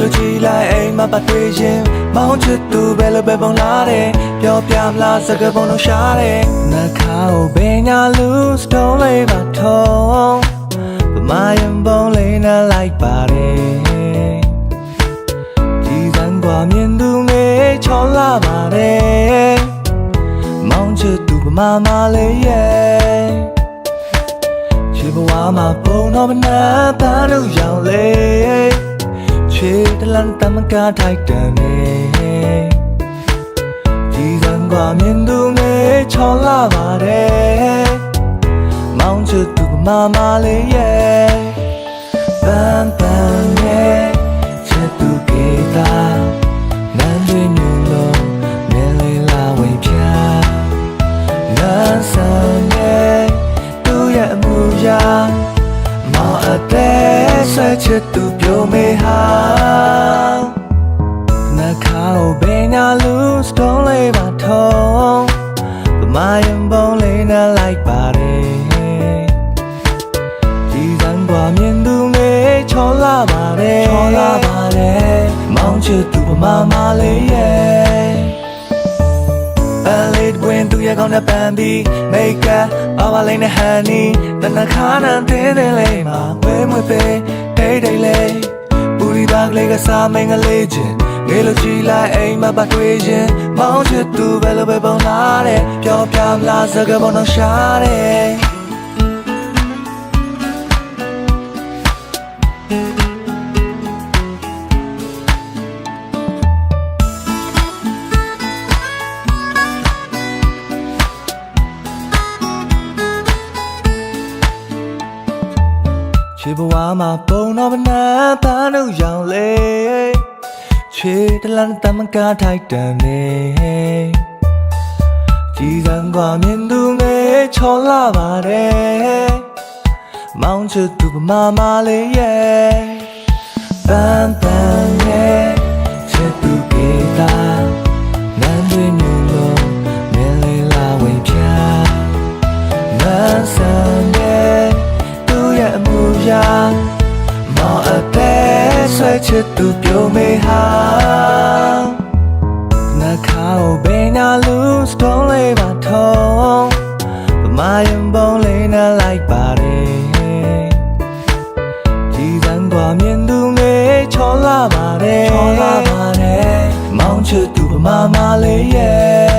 လိုကြည်လိုက်အိမ်မှာပတ်တွေ့ရင်မောင်ချစ်သူပဲလို့ပဲပုံလာတယ်ပြောပြမလားစကားပုံလို့ရှားတယ်နှခါကိုဘယ်ညာလူစတုံးလေးပါထုံးပမာယံပုံလေးနဲ့လိုက်ပါတယ်ကြည်စံกว่าမြင်သူငယ်ချောလာပါတယ်မောင်ချစ်သူပမာမလေးရဲ့ချစ်ဘဝမှာပုံတော့မနာတန်းတို့ရောင်လေး ဖြစ်တလန်တမကထိုက်တန်နေဒီကံကမြင်သူငယ်ချော်လာပါတယ်မောင်ချသူမမလေးရဲ့ပန်ပန်ရဲ့ချက်သူကေတာနန်းတွင်ညလုံးမြင်လေလာဝေပြာနန်းဆောင်ရဲ့သူ့ရဲ့အမှုရာ တဲ့ဆွဲချစ်သူပြောမေဟာနာခါဘယ်နာလူစတောလေးပါထုံးပမာယံပုံးလေးနာလိုက်ပါတယ်ဒီစံကွာမြင်သူမေချောလာပါတယ်ချောလာပါတယ်မောင်ချစ်သူပမာမလေးရဲ့ န်လေးတွင်သူရဲ့ကောင်းတဲ့ပန်ပြီးမိတ်ကပ်အဝလေးနဲ့ဟန်နီတနခါနန်တင်းတင်းလေးမှာဝဲမွေပဲဒိတ်ဒိတ်လေးပူရီသားကလေးကစားမင်းကလေးချင်းငေလိုကြည့်လိုက်အိမ်မှာပတ်တွေ့ရင်မောင်ချစ်သူပဲလို့ပဲပုံလာတဲ့ပြောပြမလားစကားပုံတော့ရှားတဲ့ ချေဘဝမှာပုံတော့မနာတန်းတို့ရောင်လေချေတလန်တမကထိုက်တန်နေကြည်စံกว่าမြင်သူငယ်ချောလာပါတယ်မောင်ချစ်သူပမာမလေးရဲ့ပန်းပန်းရဲ့ ချစ်သူပြောမေဟာနာခါဘယ်နာလူစတော်လေးပါထုံးပမာယံပုံလေးနာလိုက်ပါတယ်ဒီစံကွာမြင်သူငယ်ချော်လာပါတယ်ချော်လာပါတယ်မောင်ချစ်သူပမာမလေးရဲ့